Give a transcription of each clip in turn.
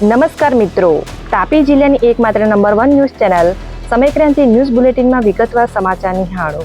નમસ્કાર મિત્રો. તાપી જિલ્લાની એકમાત્ર number one news channel Samaykranti news બુલેટિનમાં વિગતવાર સમાચાર નિહાળો.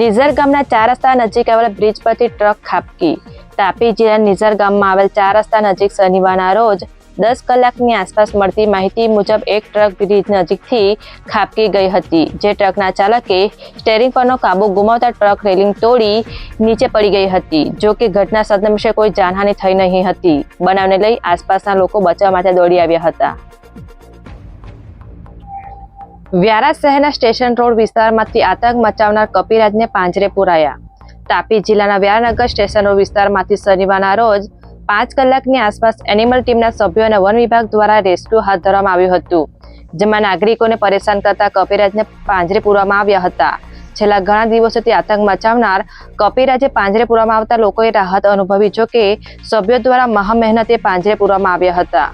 નિઝર ગામના ચાર રસ્તા નજીક આવેલ બ્રિજ પરથી ટ્રક ખાબકી. તાપી જિલ્લાના નિઝર ગામમાં આવેલ ચાર રસ્તા નજીક શનિવારના રોજ દસ કલાકની આસપાસ મળતી માહિતી મુજબ એક ટ્રક બ્રિજ નજીકથી ખાબકી ગઈ હતી. જે ટ્રકના ચાલકે સ્ટેરિંગ પરનો કાબુ ગુમાવતા ટ્રક રેલિંગ તોડી નીચે પડી ગઈ હતી, જો કે ઘટના સદનમશે કોઈ જાનહાની થઈ નહીં હતી. બનાવને લઈ આસપાસના લોકો બચાવવા માટે દોડી આવ્યા હતા. વ્યારા શહેરના સ્ટેશન રોડ વિસ્તારમાંથી આતંક મચાવનાર કપિરાજને પાંજરે પુરાયા. તાપી જિલ્લાના વ્યારાનગર સ્ટેશન રોડ વિસ્તારમાંથી શનિવારના રોજ પાંચ કલાકની આસપાસ એનિમલ ટીમના સભ્યો અને વન વિભાગ દ્વારા રેસ્ક્યુ હાથ ધરવામાં આવ્યું હતું, જેમાં નાગરિકોને પરેશાન કરતા કપિરાજને પાંજરે પૂરવામાં આવ્યા હતા. છેલ્લા ઘણા દિવસોથી આતંક મચાવનાર કપિરાજે પાંજરે પૂરવામાં આવતા લોકોએ રાહત અનુભવી, જો કે સભ્યો દ્વારા મહા મહેનતે પાંજરે પૂરવામાં આવ્યા હતા.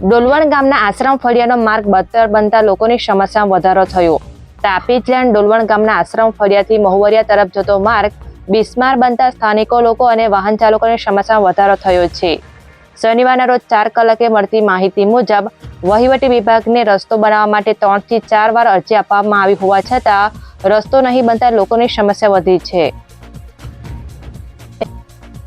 ડોલવણ ગામના આશ્રમ ફળિયાનો માર્ગ બદતર બનતા લોકોની સમસ્યામાં વધારો થયો. તાપી જૈન ડોલવણ ગામના આશ્રમ ફળિયાથી મહુવરિયા તરફ જતો માર્ગ બિસ્માર બનતા સ્થાનિકો લોકો અને વાહન ચાલકોની સમસ્યામાં વધારો થયો છે. શનિવારના રોજ ચાર કલાકે મળતી માહિતી મુજબ વહીવટી વિભાગને રસ્તો બનાવવા માટે ત્રણથી ચાર વાર અરજી આપવામાં આવી હોવા છતાં રસ્તો નહીં બનતા લોકોની સમસ્યા વધી છે.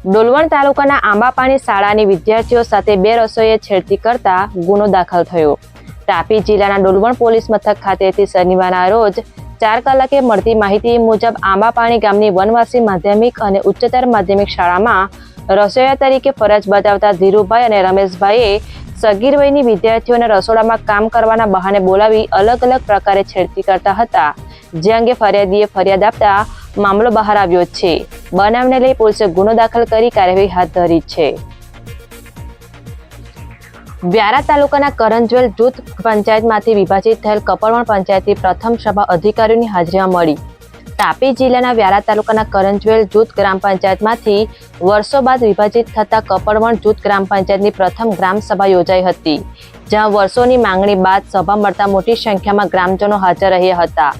ડોલવણ તાલુકાના આંબાપાણી શાળાની વિદ્યાર્થીઓ સાથે બે રસોઈએ છેડતી કરતા ગુનો દાખલ થયો. તાપી જિલ્લાના ડોલવણ પોલીસ મથક ખાતેથી શનિવારના રોજ ચાર કલાકે મળતી માહિતી મુજબ આંબાપાણી ગામની વનવાસી માધ્યમિક અને ઉચ્ચતર માધ્યમિક શાળામાં રસોઈયા તરીકે ફરજ બજાવતા ધીરુભાઈ અને રમેશભાઈએ સગીર વિદ્યાર્થીઓને રસોડામાં કામ કરવાના બહાને બોલાવી અલગ અલગ પ્રકારે છેડતી કરતા હતા. જે અંગે ફરિયાદીએ ફરિયાદ આપતા મામલો બહાર આવ્યો છે. બનાવને લઈ પોલીસે ગુનો દાખલ કરી કાર્યવાહી હાથ ધરી છે. વ્યારા તાલુકાના કરંજવેલ જૂથ પંચાયતમાંથી વિભાજિત થયેલ કપડવણ પંચાયતની પ્રથમ સભા અધિકારીઓની હાજરીમાં મળી. તાપી જિલ્લાના વ્યારા તાલુકાના કરંજવેલ જૂથ ગ્રામ પંચાયતમાંથી વર્ષો બાદ વિભાજિત થતા કપડવણ જૂથ ગ્રામ પંચાયતની પ્રથમ ગ્રામ સભા યોજાઈ હતી, જ્યાં વર્ષોની માંગણી બાદ સભા મળતા મોટી સંખ્યામાં ગ્રામજનો હાજર રહ્યા હતા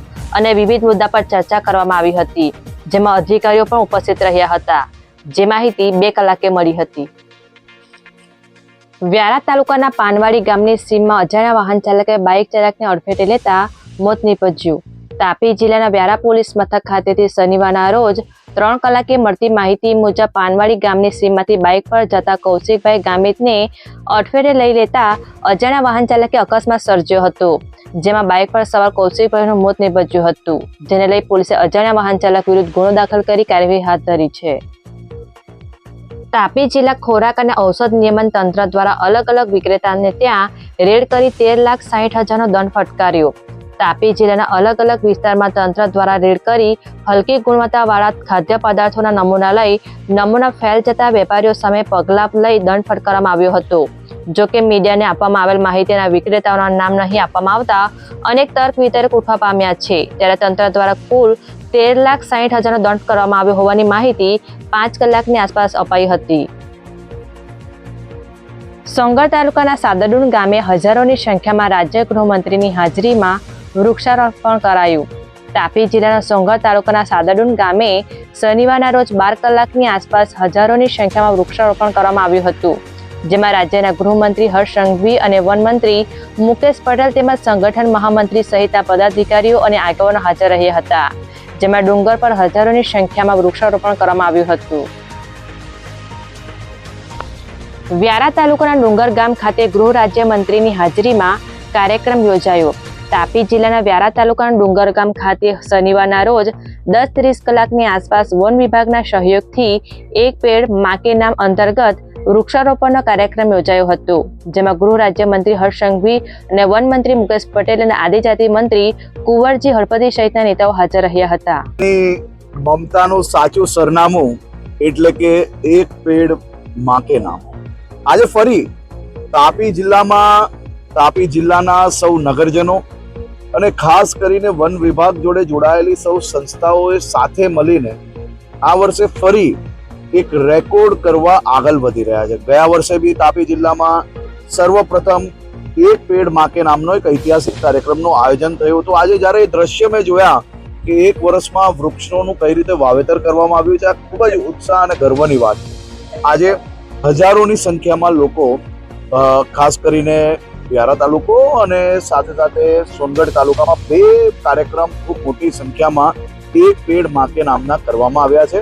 અને વિવિધ મુદ્દા પર ચર્ચા કરવામાં આવી હતી, જેમાં અધિકારીઓ પણ ઉપસ્થિત રહ્યા હતા. જે માહિતી બે કલાકે મળી હતી. વ્યારા તાલુકાના પાનવાડી ગામની સીમમાં અજાણ્યા વાહન ચાલકે બાઇક ચાલકને અડફેટે લેતા મોત નીપજ્યું. તાપી જિલ્લાના વ્યારા પોલીસ મથક ખાતેથી શનિવારના રોજ ત્રણ કલાકે મળતી માહિતી મુજબ પાનવાડી ગામની સીમમાંથી બાઇક પર જતા કૌશિકભાઈ ગામિતને અડફેટે લઈ લેતા અજાણ્યા વાહન ચાલકે અકસ્માત સર્જ્યો હતો, જેમાં બાઇક પર સવાર કૌશિકભાઈનું મોત નીપજ્યું હતું, જેને લઈ પોલીસે અજાણ્યા વાહન ચાલક વિરુદ્ધ ગુનો દાખલ કરી કાર્યવાહી હાથ ધરી છે. તાપી જિલ્લા ખોરાક અને ઔષધ નિયમન તંત્ર દ્વારા અલગ અલગ વિક્રેતાને ત્યાં રેડ કરી તેર લાખ સાહીઠ હજારનો દંડ ફટકાર્યો. તાપી જિલ્લાના અલગ અલગ વિસ્તારમાં તંત્ર દ્વારા રેડ કરી હલકી ગુણવત્તાવાળા ખાદ્ય પદાર્થોના નમૂના લઈ નમૂના ફેલ જતા વેપારીઓ સામે પગલાં લઈ દંડ ફટકારવામાં આવ્યો હતો. જો કે મીડિયાને આપવામાં આવેલ માહિતીના વિક્રેતાઓના નામ નહીં આપવામાં આવતા અનેક તર્ક વિતર્ક ઉઠવા પામ્યા છે. ત્યારે તંત્ર દ્વારા કુલ તેર લાખ સાહીઠ હજારનો દંડ કરવામાં આવ્યો હોવાની માહિતી પાંચ કલાકની આસપાસ અપાઈ હતી. સોંગર તાલુકાના સાદડુણ ગામે હજારોની સંખ્યામાં રાજ્ય ગૃહમંત્રીની હાજરીમાં વૃક્ષારોપણ કરાયું. તાપી જિલ્લાના સોંગર તાલુકાના સાદડુણ ગામે શનિવારના રોજ બાર કલાકની આસપાસ હજારોની સંખ્યામાં વૃક્ષારોપણ કરવામાં આવ્યું હતું. જેમાં રાજ્યના ગૃહમંત્રી હર્ષ સંઘવી અને વનમંત્રી મુકેશ પટેલ તેમજ સંગઠન મહામંત્રી સહિતના પદાધિકારીઓ અને આગેવાનો હાજર રહ્યા હતા. જેમાં ડુંગર પર હજારોની સંખ્યામાં વૃક્ષારોપણ કરવામાં આવ્યું હતું. વ્યારા તાલુકાના ડુંગર ગામ ખાતે ગૃહ રાજ્યમંત્રીની હાજરીમાં કાર્યક્રમ યોજાયો. તાપી જિલ્લાના વ્યારા તાલુકાના ડુંગર ગામ ખાતે શનિવારના રોજ દસ ત્રીસ કલાકની આસપાસ વન વિભાગના સહયોગથી એક પેડ માકે નામ અંતર્ગત વૃક્ષારોપણનો કાર્યક્રમ યોજાયો હતો, જેમાં ગૃહ રાજ્યમંત્રી હર્ષ સંઘવી અને વન મંત્રી મુકેશ પટેલ અને આદિજાતિ મંત્રી કુંવરજી હળપતિ સહિતના નેતાઓ હાજર રહ્યા હતા. મમતાનું સાચું સરનામું એટલે કે એક પેડ માકે નામ. આજે ફરી તાપી જિલ્લામાં તાપી જિલ્લાના સૌ નગરજનો અને ખાસ કરીને વન વિભાગ જોડે જોડાયેલી સૌ સંસ્થાઓએ સાથે મળીને આ વર્ષે ફરી એક રેકોર્ડ કરવા આગળ વધી રહ્યા છે. ગયા વર્ષે બી તાપી જિલ્લામાં સર્વપ્રથમ એક પેડ માકે નામનો એક ઐતિહાસિક કાર્યક્રમનું આયોજન થયું હતું. આજે જ્યારે એ દ્રશ્ય મેં જોયા કે એક વર્ષમાં વૃક્ષોનું કઈ રીતે વાવેતર કરવામાં આવ્યું છે, આ ખૂબ જ ઉત્સાહ અને ગર્વની વાત છે. આજે હજારોની સંખ્યામાં લોકો ખાસ કરીને વ્યારા તાલુકો અને સાથે સાથે સોનગઢ તાલુકામાં બે કાર્યક્રમ ખૂબ મોટી સંખ્યામાં એક પેડ માકે નામના કરવામાં આવ્યા છે.